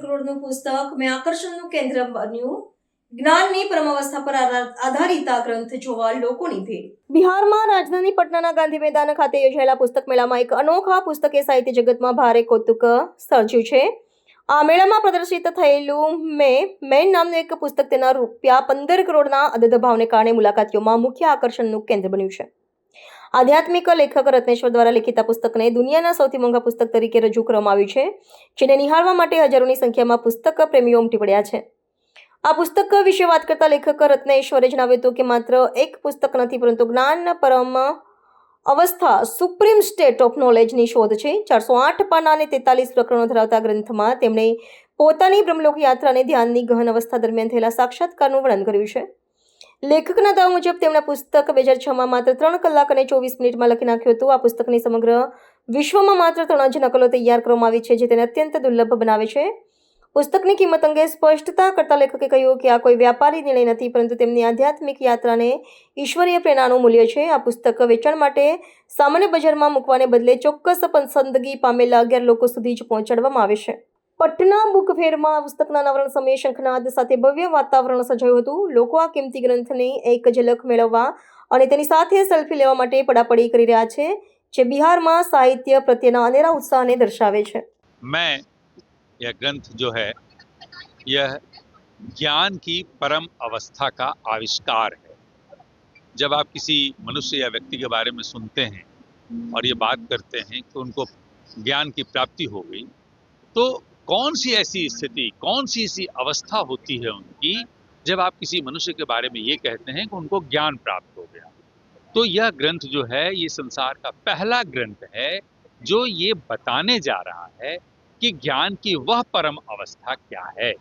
કરોડનું પુસ્તક, મેં આકર્ષણનું કેન્દ્ર બન્યું. જ્ઞાનની પરમાવસ્થા પર આધાર- આધારિત આ ગ્રંથ જોવા લોકોની ભીડ. બિહારમાં રાજધાની પટનાના ગાંધી મેદાન ખાતે યોજાયેલા પુસ્તક મેળામાં એક અનોખા પુસ્તકે સાહિત્ય જગતમાં ભારે કૌતુક સર્જ્યું છે. આ મેળામાં પ્રદર્શિત થયેલું મેં, મેન નામનું એક પુસ્તક તેના રૂપિયા પંદર કરોડના અદદ ભાવને કારણે મુલાકાતીઓમાં મુખ્ય આકર્ષણનું કેન્દ્ર બન્યું છે. આધ્યાત્મિક લેખક રત્નેશ્વર દ્વારા લિખિત આ પુસ્તકને દુનિયાના સૌથી મોંઘા પુસ્તક તરીકે રજૂ કરવામાં આવ્યું છે, જેને નિહાળવા માટે હજારોની સંખ્યામાં પુસ્તક પ્રેમીઓ ઉમટી પડ્યા છે. આ પુસ્તક વિશે વાત કરતા લેખક રત્નેશ્વરે જણાવ્યું હતું કે માત્ર એક પુસ્તક નથી, પરંતુ જ્ઞાન પરમ અવસ્થા સુપ્રીમ સ્ટેટ ઓફ નોલેજની શોધ છે. ચારસો આઠ પાના અને તેતાલીસ પ્રકરણો ધરાવતા ગ્રંથમાં તેમણે પોતાની બ્રહ્મલોક યાત્રાને ધ્યાનની ગહન અવસ્થા દરમિયાન થયેલા સાક્ષાત્કારનું વર્ણન કર્યું છે. લેખકના દાવ મુજબ તેમણે પુસ્તક બે હજાર છમાં માત્ર ત્રણ કલાક અને ચોવીસ મિનિટમાં લખી નાખ્યું હતું. આ પુસ્તકની સમગ્ર વિશ્વમાં માત્ર ત્રણ જ નકલો તૈયાર કરવામાં આવી છે, જે તેને અત્યંત દુર્લભ બનાવે છે. પુસ્તકની કિંમત અંગે સ્પષ્ટતા કરતા લેખકે કહ્યું કે આ કોઈ વ્યાપારી નિર્ણય નથી, પરંતુ તેમની આધ્યાત્મિક યાત્રાને ઈશ્વરીય પ્રેરણાનું મૂલ્ય છે. આ પુસ્તક વેચાણ માટે સામાન્ય બજારમાં મૂકવાને બદલે ચોક્કસ પસંદગી પામેલા અગિયાર લોકો સુધી જ પહોંચાડવામાં આવે છે. પટના બુક ફેરમાં આ પુસ્તકના અનાવરણ સમયે શંખનાદ સાથે ભવ્ય વાતાવરણ સર્જાયું હતું લોકો આ કિંમતી ગ્રંથની એક ઝલક મેળવવા અને તેની સાથે સેલ્ફી લેવા માટે પડાપડી કરી રહ્યા છે જે બિહારમાં સાહિત્ય પ્રત્યેના અનેરા ઉત્સાહને દર્શાવે છે मैं यह ग्रंथ जो है यह ज्ञान की परम अवस्था का आविष्कार है जब आप किसी मनुष्य या व्यक्ति के बारे में सुनते हैं और ये बात करते हैं कि उनको ज्ञान की प्राप्ति हो गई तो कौन सी ऐसी स्थिति कौन सी ऐसी अवस्था होती है उनकी, जब आप किसी मनुष्य के बारे में ये कहते हैं कि उनको ज्ञान प्राप्त हो गया। तो यह ग्रंथ जो है, ये संसार का पहला ग्रंथ है, जो ये बताने जा रहा है कि ज्ञान की वह परम अवस्था क्या है।